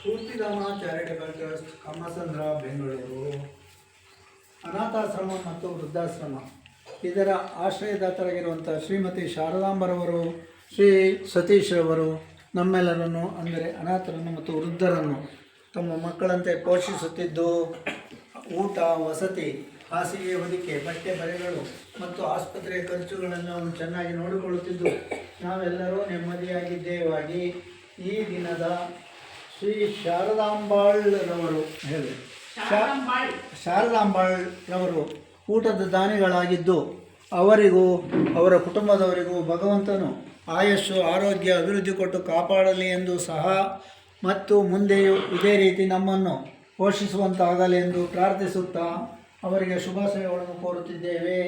Spoorthidhama charitable trust Kammasandra, Bengaluru. ಅನಾಥಾಶ್ರಮ ಮತ್ತು ವೃದ್ಧಾಶ್ರಮ. ಇದರ ಆಶ್ರಯದಾತರಾಗಿರುವಂಥ ಶ್ರೀಮತಿ ಶಾರದಾಂಬರವರು, ಶ್ರೀ ಸತೀಶ್ ಅವರು ನಮ್ಮೆಲ್ಲರನ್ನು, ಅಂದರೆ ಅನಾಥರನ್ನು ಮತ್ತು ವೃದ್ಧರನ್ನು ತಮ್ಮ ಮಕ್ಕಳಂತೆ ಪೋಷಿಸುತ್ತಿದ್ದು, ಊಟ, ವಸತಿ, ಹಾಸಿಗೆ, ಹೊದಿಕೆ, ಬಟ್ಟೆ ಬರೆಗಳು ಮತ್ತು ಆಸ್ಪತ್ರೆಯ ಖರ್ಚುಗಳನ್ನು ಚೆನ್ನಾಗಿ ನೋಡಿಕೊಳ್ಳುತ್ತಿದ್ದು, ನಾವೆಲ್ಲರೂ ನೆಮ್ಮದಿಯಾಗಿದ್ದೇವಾಗಿ ಈ ದಿನದ ಶ್ರೀ ಶಾರದಾಂಬಾಳ್ರವರು ಹೇಳಿ. ಶಾರದಾಂಬಾಳ್ರವರು ಊಟದ ದಾನಿಗಳಾಗಿದ್ದು ಅವರಿಗೂ ಅವರ ಕುಟುಂಬದವರಿಗೂ ಭಗವಂತನು ಆಯಸ್ಸು ಆರೋಗ್ಯ ಅಭಿವೃದ್ಧಿ ಕೊಟ್ಟು ಕಾಪಾಡಲಿ ಎಂದು ಸಹ ಮತ್ತು ಮುಂದೆಯೂ ಇದೇ ರೀತಿ ನಮ್ಮನ್ನು ಪೋಷಿಸುವಂತಾಗಲಿ ಎಂದು ಪ್ರಾರ್ಥಿಸುತ್ತಾ ಅವರಿಗೆ ಶುಭಾಶಯಗಳನ್ನು ಕೋರುತ್ತಿದ್ದೇವೆ.